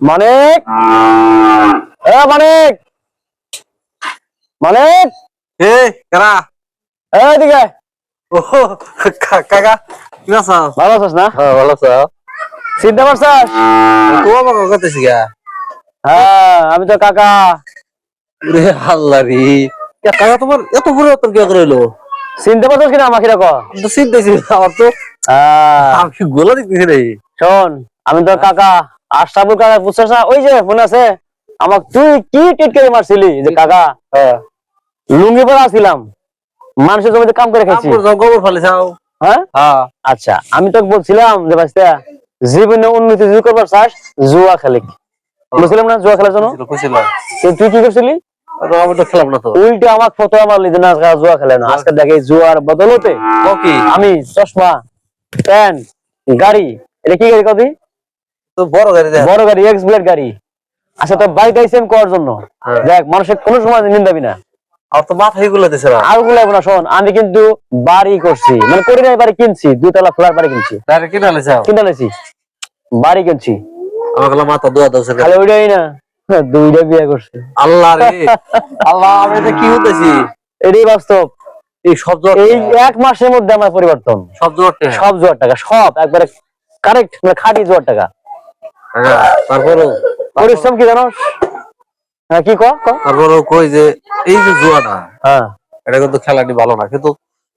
মানিক? এ মানিক! মানিক? এ কারা? এদিকে। ও কাকা কি আছো ভালো আছিস না? হ্যাঁ ভালো আছো। চিনতে পারছিস তো আমাকে গা। হ্যাঁ আমি তো কাকা। রে আল্লাহ রে। এ কাকা তোমার এত পরিবর্তন কে করে এলো চিনতে পারছিস কিনা আমাকে দেখো তো চিনতেছি আমার তো আমি গোলা দেখতেছি রে। শোন আমি তো কাকা। আশরাফুল কাকা ওই যে মনে আছে আমাক তুই কি টিট করে মারছিলি? যে কাকা হ্যাঁ। লুঙ্গি পরে মানুষের জমিতে কাম করে খাইছি। গোবর ফালে যাও। হ্যাঁ? হ্যাঁ। আচ্ছা আমি তোকে বলছিলাম যে বাস্তা জীবনে উন্নতি যদি করবার চাস জুয়া খেলে বুঝলাম না জুয়া খেলার জন্য? তুই কি করছিলি? আমি খেলাম না তো। উল্টে আমার ফটো আমার লিজে না জুয়া খেলে না। আজকে দেখে জুয়ার বদলতে আমি চশমা প্যান্ট গাড়ি এটা কি গাড়ি কদি তো বড় গাড়ি বড় গাড়ি এক্স ব্লেড গাড়ি। আচ্ছা তোর বাড়িতে আইসি আমি করার জন্য? হ্যাঁ। দেখ মানুষের কোনো সময় নিন্দাবি না। আর তো দিছে না। আরগুলো না শোন আমি কিন্তু বাড়ি করছি। মানে করি নাই বাড়ি কিনছি দুতলা ফ্ল্যাট বাড়ি কিনছি। কিনা কিনে বাড়ি কিনছি। আমাকে মাথা দোয়া দাও খালি ওইটাই না। হ্যাঁ, দুইটা বিয়ে করছে। আল্লাহ রে। আল্লাহ আমি কি হতেছি এটাই বাস্তব। এই এই এক মাসের মধ্যে আমার পরিবর্তন। সব জোরটে সব জোয়ার টাকা সব। একবারে কারেক্ট মানে খাঁটি জোয়ার টাকা। তারপরেও পরিশ্রম কি জানো হ্যাঁ কি কই যে এই যে জুয়াটা হ্যাঁ। এটা কিন্তু খেলাটি ভালো না কিন্তু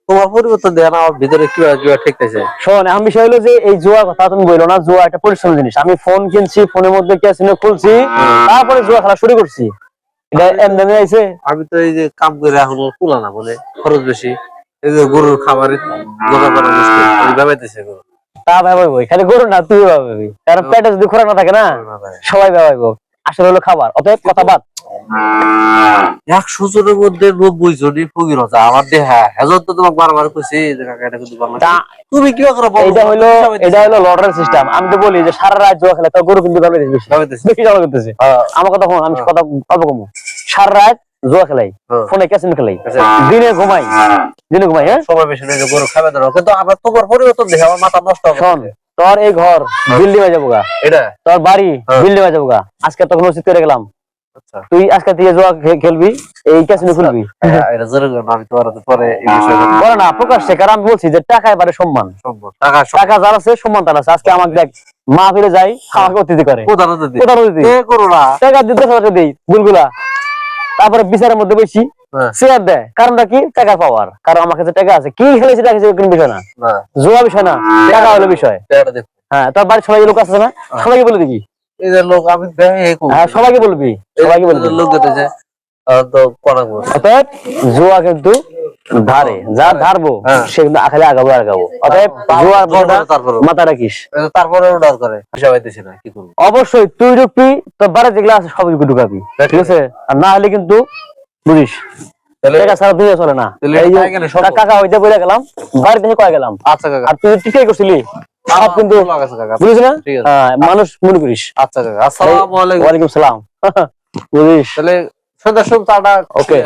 তোমার পরিবর্তন দেয় না আমার ভিতরে কি কি ঠিকতেছে? শোন এখন বিষয় হলো যে এই জুয়া কথা তুমি বলল না জুয়া একটা পরিশ্রম জিনিস। আমি ফোন কিনছি ফোনের মধ্যে ক্যাসিনো খুলছি তারপরে জুয়া খেলা শুরু করছি। আমি তো এই যে কাম করে এখন কুলা না বলে খরচ বেশি। এই যে গরুর খাবারে গোটা করা মুশকিল গরু। তা ভাবাইবো খালি গরু না তুই ভাবাবি। কারণ পেটে যদি খোরাক না থাকে না সবাই ভাবাইবো। আসলে হলো খাবার অতএব কথা বাদ। একশো জনের মধ্যে নব্বই জনই ফকির হচ্ছে আমার দেহা হেজন তো তোমাকে বারবার কইছি তুমি কি করে এটা হলো এটা হলো লটারি সিস্টেম আমি তো বলি যে সারা রাত জুয়া খেলে তো গরু কিন্তু বেশি। করতেছে। আমার কথা আমি কথা অল্প কমু। সারা রাত জুয়া খেলাই হ্যাঁ। ফোনে ক্যাসিনো খেলাই। আচ্ছা। দিনে ঘুমাই দিনে ঘুমাই হ্যাঁ? সময় বেশি নেই গরু খাবে ধরো কিন্তু আমার তোমার পরিবর্তন দেখে আমার মাথা নষ্ট হবে। শোন তোর এই ঘর বিল্ডিং হয়ে যাব গা এটা? তোর বাড়ি হ্যাঁ। বিল্ডিং হয়ে যাব গা আজকে তোকে মসজিদ করে গেলাম। আচ্ছা। তুই আজকে জুয়া খেলবি এই ক্যাসিনো খুলবি। হ্যাঁ, আমি তোমার পরে এই বিষয়টা বলে না প্রকাশ্যে কারণ আমি বলছি যে টাকা এবারে সম্মান। টাকা টাকা যার আছে সম্মান তার আছে। আজকে আমাকে দেখ মা ফিরে যাই আমাকে অতিথি করে। টাকা দিতে দিই বুলগুলা তারপরে বিচারের মধ্যে বেশি হ্যাঁ, শেয়ার দেয়। কারণটা কি? টাকা পাওয়ার কারণ আমার কাছে টাকা আছে কি খেলেছে টাকা কোনো বিষয় না। জোয়া বিষয় না টাকা হলো বিষয়। হ্যাঁ তোর বাড়ির সবাই লোক আছে না সবাইকে বলে দিবি লোক আমি। হ্যাঁ সবাইকে বলবি সবাইকে বলবি। লোক করব। অতএব জুয়া কিন্তু ধারে যা ধারবো হ্যাঁ। সে কিন্তু আখালে আগাবো আগাবো। অতএব জুয়ার তারপরে মাথা রাখিস। তারপরে অর্ডার করে। পাইতেছি না কি করব? অবশ্যই তুই ঢুকবি তোর বাড়ি যেগুলো আছে সব ঢুকাবি ঠিক আছে? আর না হলে কিন্তু বুঝিস চলে না। কাকা হইতে বলে গেলাম বাড়ি থেকে কয়ে গেলাম। আচ্ছা কাকা। আর তুই ঠিকই করছিলি? কিন্তু বুঝিস না। হ্যাঁ, মানুষ মনে করিস। আচ্ছা কাকা আসসালামু আলাইকুম। ওয়ালাইকুম সালাম। বুঝিস? তাহলে Okay.